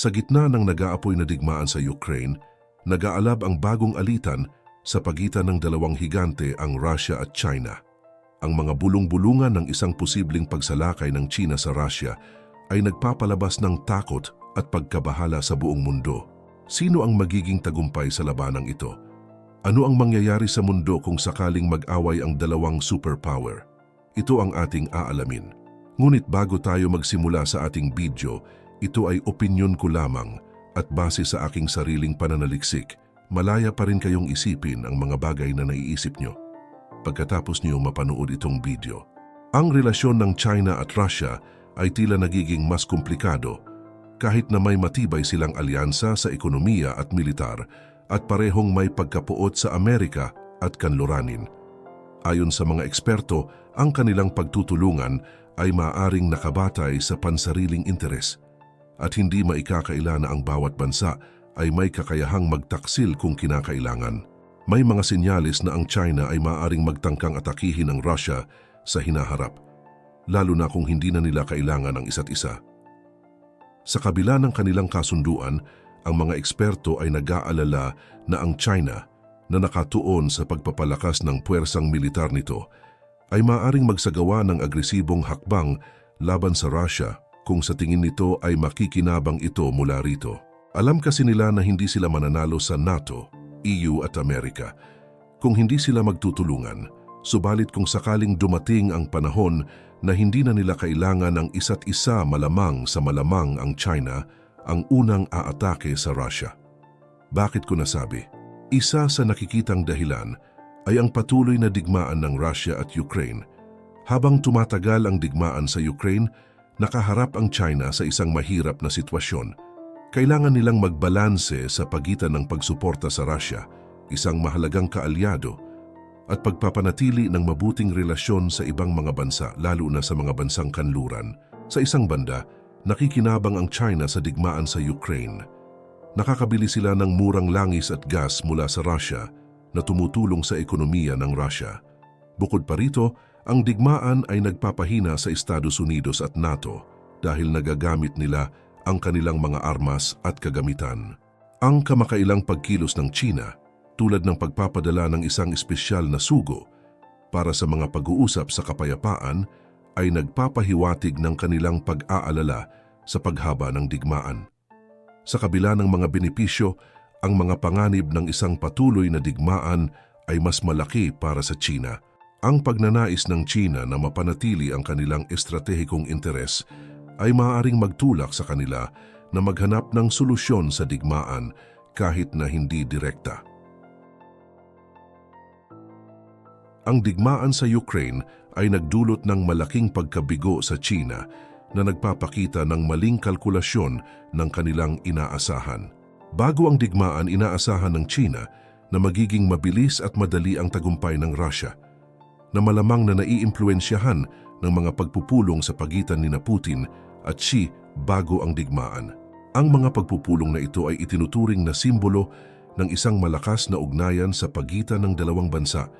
Sa gitna ng nag-aapoy na digmaan sa Ukraine, nag-aalab ang bagong alitan sa pagitan ng dalawang higante ang Russia at China. Ang mga bulong-bulungan ng isang posibleng pagsalakay ng China sa Russia ay nagpapalabas ng takot at pagkabahala sa buong mundo. Sino ang magiging tagumpay sa labanang ito? Ano ang mangyayari sa mundo kung sakaling mag-away ang dalawang superpower? Ito ang ating aalamin. Ngunit bago tayo magsimula sa ating video, ito ay opinyon ko lamang at base sa aking sariling pananaliksik, malaya pa rin kayong isipin ang mga bagay na naiisip nyo. Pagkatapos niyo mapanood itong video. Ang relasyon ng China at Russia ay tila nagiging mas komplikado kahit na may matibay silang alyansa sa ekonomiya at militar at parehong may pagkapuot sa Amerika at kanluranin. Ayon sa mga eksperto, ang kanilang pagtutulungan ay maaring nakabatay sa pansariling interes at hindi maikakaila na ang bawat bansa ay may kakayahang magtaksil kung kinakailangan. May mga sinyalis na ang China ay maaring magtangkang atakihin ang Russia sa hinaharap, lalo na kung hindi na nila kailangan ang isa't isa. Sa kabila ng kanilang kasunduan, ang mga eksperto ay nag-aalala na ang China na nakatuon sa pagpapalakas ng puwersang militar nito ay maaring magsagawa ng agresibong hakbang laban sa Russia kung sa tingin nito ay makikinabang ito mula rito. Alam kasi nila na hindi sila mananalo sa NATO, EU at Amerika kung hindi sila magtutulungan, subalit kung sakaling dumating ang panahon na hindi na nila kailangan ng isa't isa malamang sa malamang ang China ang unang aatake sa Russia. Bakit ko nasabi? Isa sa nakikitang dahilan ay ang patuloy na digmaan ng Russia at Ukraine. Habang tumatagal ang digmaan sa Ukraine, nakaharap ang China sa isang mahirap na sitwasyon. Kailangan nilang magbalanse sa pagitan ng pagsuporta sa Russia, isang mahalagang kaalyado, at pagpapanatili ng mabuting relasyon sa ibang mga bansa, lalo na sa mga bansang kanluran. Sa isang banda, nakikinabang ang China sa digmaan sa Ukraine. Nakakabili sila ng murang langis at gas mula sa Russia na tumutulong sa ekonomiya ng Russia. Bukod pa rito, ang digmaan ay nagpapahina sa Estados Unidos at NATO dahil nagagamit nila ang kanilang mga armas at kagamitan. Ang kamakailang pagkilos ng China tulad ng pagpapadala ng isang espesyal na sugo para sa mga pag-uusap sa kapayapaan ay nagpapahiwatig ng kanilang pag-aalala sa paghaba ng digmaan. Sa kabila ng mga benepisyo, ang mga panganib ng isang patuloy na digmaan ay mas malaki para sa China – ang pagnanais ng China na mapanatili ang kanilang estratehikong interes ay maaaring magtulak sa kanila na maghanap ng solusyon sa digmaan kahit na hindi direkta. Ang digmaan sa Ukraine ay nagdulot ng malaking pagkabigo sa China na nagpapakita ng maling kalkulasyon ng kanilang inaasahan. Bago ang digmaan, inaasahan ng China na magiging mabilis at madali ang tagumpay ng Russia – na malamang na naiimpluensyahan ng mga pagpupulong sa pagitan ni na Putin at Xi bago ang digmaan. Ang mga pagpupulong na ito ay itinuturing na simbolo ng isang malakas na ugnayan sa pagitan ng dalawang bansa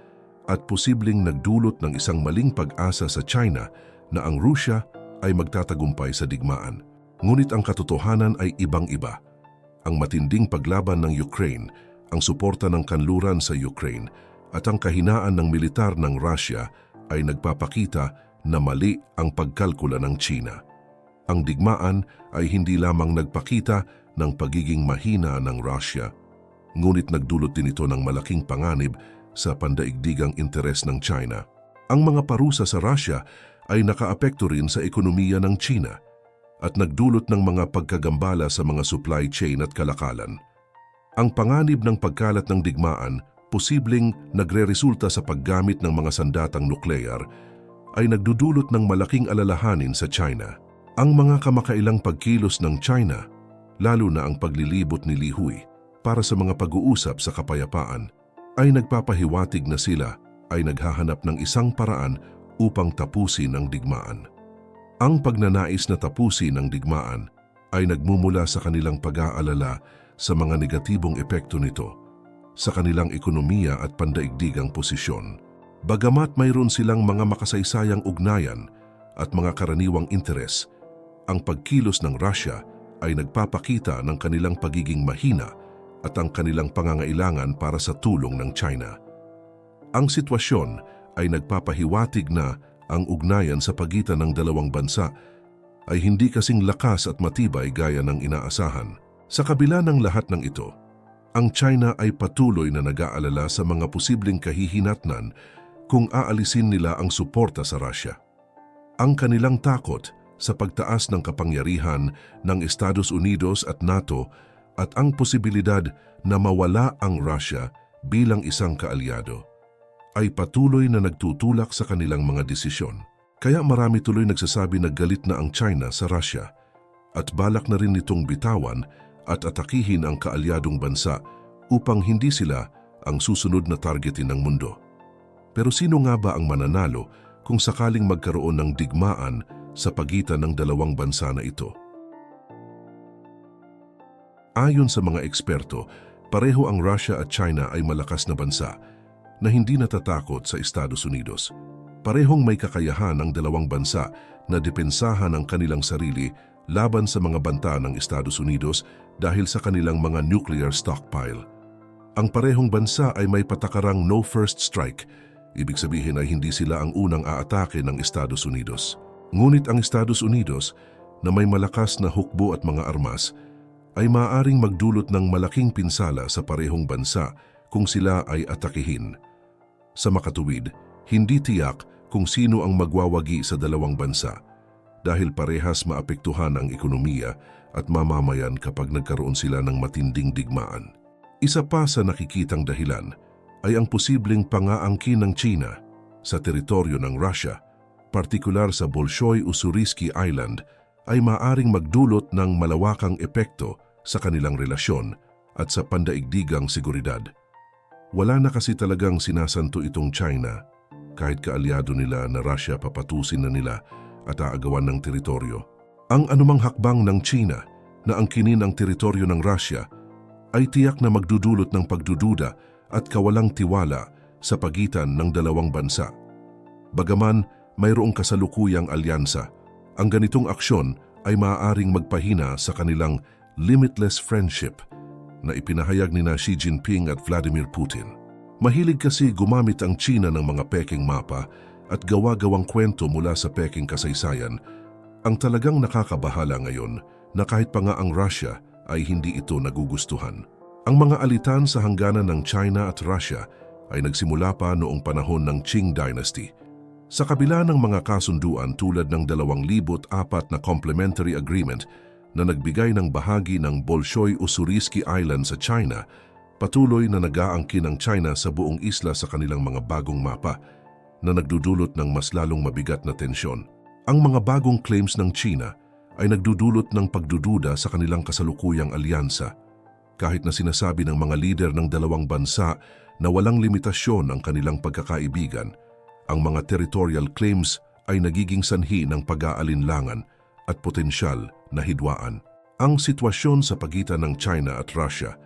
at posibleng nagdulot ng isang maling pag-asa sa China na ang Rusya ay magtatagumpay sa digmaan. Ngunit ang katotohanan ay ibang-iba. Ang matinding paglaban ng Ukraine, ang suporta ng kanluran sa Ukraine at ang kahinaan ng militar ng Russia ay nagpapakita na mali ang pagkalkula ng China. Ang digmaan ay hindi lamang nagpakita ng pagiging mahina ng Russia, ngunit nagdulot din ito ng malaking panganib sa pandaigdigang interes ng China. Ang mga parusa sa Russia ay nakaapekto rin sa ekonomiya ng China at nagdulot ng mga pagkagambala sa mga supply chain at kalakalan. Ang panganib ng pagkalat ng digmaan posibleng nagre-resulta sa paggamit ng mga sandatang nuklear ay nagdudulot ng malaking alalahanin sa China. Ang mga kamakailang pagkilos ng China, lalo na ang paglilibot ni Li Hui para sa mga pag-uusap sa kapayapaan, ay nagpapahiwatig na sila ay naghahanap ng isang paraan upang tapusin ang digmaan. Ang pagnanais na tapusin ang digmaan ay nagmumula sa kanilang pag-aalala sa mga negatibong epekto nito sa kanilang ekonomiya at pandaigdigang posisyon. Bagamat mayroon silang mga makasaysayang ugnayan at mga karaniwang interes, ang pagkilos ng Russia ay nagpapakita ng kanilang pagiging mahina at ang kanilang pangangailangan para sa tulong ng China. Ang sitwasyon ay nagpapahiwatig na ang ugnayan sa pagitan ng dalawang bansa ay hindi kasing lakas at matibay gaya ng inaasahan. Sa kabila ng lahat ng ito, ang China ay patuloy na nag-aalala sa mga posibleng kahihinatnan kung aalisin nila ang suporta sa Russia. Ang kanilang takot sa pagtaas ng kapangyarihan ng Estados Unidos at NATO at ang posibilidad na mawala ang Russia bilang isang kaalyado ay patuloy na nagtutulak sa kanilang mga desisyon. Kaya marami tuloy nagsasabi na galit na ang China sa Russia at balak na rin nitong bitawan at atakihin ang kaalyadong bansa upang hindi sila ang susunod na targetin ng mundo. Pero sino nga ba ang mananalo kung sakaling magkaroon ng digmaan sa pagitan ng dalawang bansa na ito? Ayon sa mga eksperto, pareho ang Russia at China ay malakas na bansa na hindi natatakot sa Estados Unidos. Parehong may kakayahan ang dalawang bansa na depensahan ang kanilang sarili laban sa mga banta ng Estados Unidos dahil sa kanilang mga nuclear stockpile. Ang parehong bansa ay may patakarang no first strike, ibig sabihin ay hindi sila ang unang aatake ng Estados Unidos. Ngunit ang Estados Unidos, na may malakas na hukbo at mga armas, ay maaaring magdulot ng malaking pinsala sa parehong bansa kung sila ay atakihin. Sa makatuwid, hindi tiyak kung sino ang magwawagi sa dalawang bansa dahil parehas maapektuhan ang ekonomiya at mamamayan kapag nagkaroon sila ng matinding digmaan. Isa pa sa nakikitang dahilan ay ang posibleng pangaangkin ng China sa teritoryo ng Russia, partikular sa Bolshoi Ussuriski Island, ay maaring magdulot ng malawakang epekto sa kanilang relasyon at sa pandaigdigang seguridad. Wala na kasi talagang sinasanto itong China kahit kaalyado nila na Russia papatusin na nila at aagawan ng teritoryo. Ang anumang hakbang ng China na angkinin ang teritoryo ng Russia ay tiyak na magdudulot ng pagdududa at kawalang tiwala sa pagitan ng dalawang bansa. Bagaman mayroong kasalukuyang alyansa, ang ganitong aksyon ay maaaring magpahina sa kanilang limitless friendship na ipinahayag ni na Xi Jinping at Vladimir Putin. Mahilig kasi gumamit ang China ng mga peking mapa at gawa-gawang kwento mula sa peking kasaysayan ang talagang nakakabahala ngayon na kahit pa nga ang Russia ay hindi ito nagugustuhan. Ang mga alitan sa hangganan ng China at Russia ay nagsimula pa noong panahon ng Qing Dynasty. Sa kabila ng mga kasunduan tulad ng 2,004 na Complementary Agreement na nagbigay ng bahagi ng Bolshoi Ussuriski Island sa China, patuloy na nag-aangkin ang China sa buong isla sa kanilang mga bagong mapa na nagdudulot ng mas lalong mabigat na tensyon. Ang mga bagong claims ng China ay nagdudulot ng pagdududa sa kanilang kasalukuyang alyansa kahit na sinasabi ng mga lider ng dalawang bansa na walang limitasyon ang kanilang pagkakaibigan, ang mga territorial claims ay nagiging sanhi ng pag-aalinlangan at potensyal na hidwaan. Ang sitwasyon sa pagitan ng China at Russia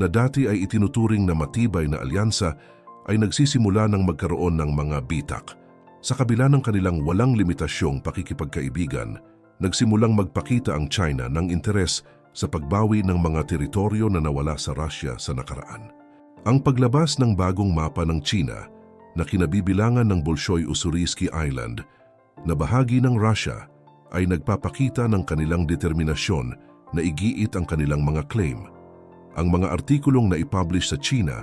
na dati ay itinuturing na matibay na alyansa ay nagsisimula ng magkaroon ng mga bitak. Sa kabila ng kanilang walang limitasyong pakikipagkaibigan, nagsimulang magpakita ang China ng interes sa pagbawi ng mga teritoryo na nawala sa Russia sa nakaraan. Ang paglabas ng bagong mapa ng China na kinabibilangan ng Bolshoi Ussuriski Island na bahagi ng Russia ay nagpapakita ng kanilang determinasyon na igiit ang kanilang mga claim. Ang mga artikulong na ipublish sa China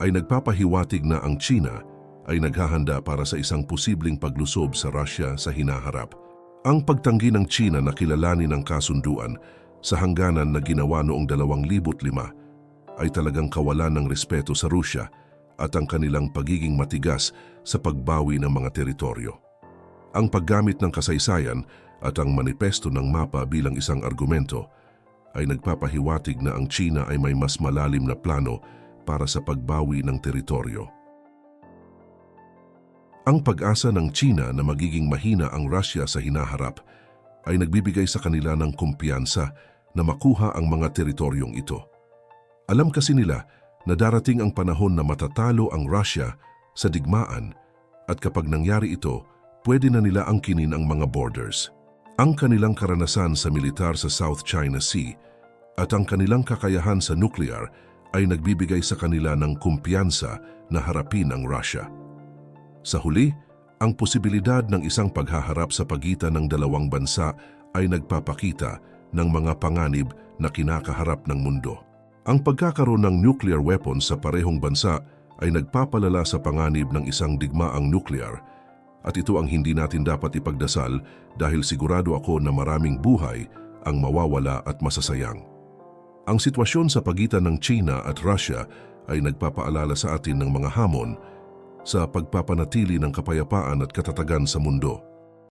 ay nagpapahiwatig na ang China ay naghahanda para sa isang posibleng paglusob sa Russia sa hinaharap. Ang pagtanggi ng China na kilalanin ang kasunduan sa hangganan na ginawa noong 2005 ay talagang kawalan ng respeto sa Rusya at ang kanilang pagiging matigas sa pagbawi ng mga teritoryo. Ang paggamit ng kasaysayan at ang manipesto ng mapa bilang isang argumento ay nagpapahiwatig na ang China ay may mas malalim na plano para sa pagbawi ng teritoryo. Ang pag-asa ng China na magiging mahina ang Russia sa hinaharap ay nagbibigay sa kanila ng kumpiyansa na makuha ang mga teritoryong ito. Alam kasi nila na darating ang panahon na matatalo ang Russia sa digmaan at kapag nangyari ito, pwede na nila angkinin ang mga borders. Ang kanilang karanasan sa militar sa South China Sea at ang kanilang kakayahan sa nuclear ay nagbibigay sa kanila ng kumpiyansa na harapin ang Russia. Sa huli, ang posibilidad ng isang paghaharap sa pagitan ng dalawang bansa ay nagpapakita ng mga panganib na kinakaharap ng mundo. Ang pagkakaroon ng nuclear weapons sa parehong bansa ay nagpapalala sa panganib ng isang digmaang nuclear at ito ang hindi natin dapat ipagdasal dahil sigurado ako na maraming buhay ang mawawala at masasayang. Ang sitwasyon sa pagitan ng China at Russia ay nagpapaalala sa atin ng mga hamon sa pagpapanatili ng kapayapaan at katatagan sa mundo.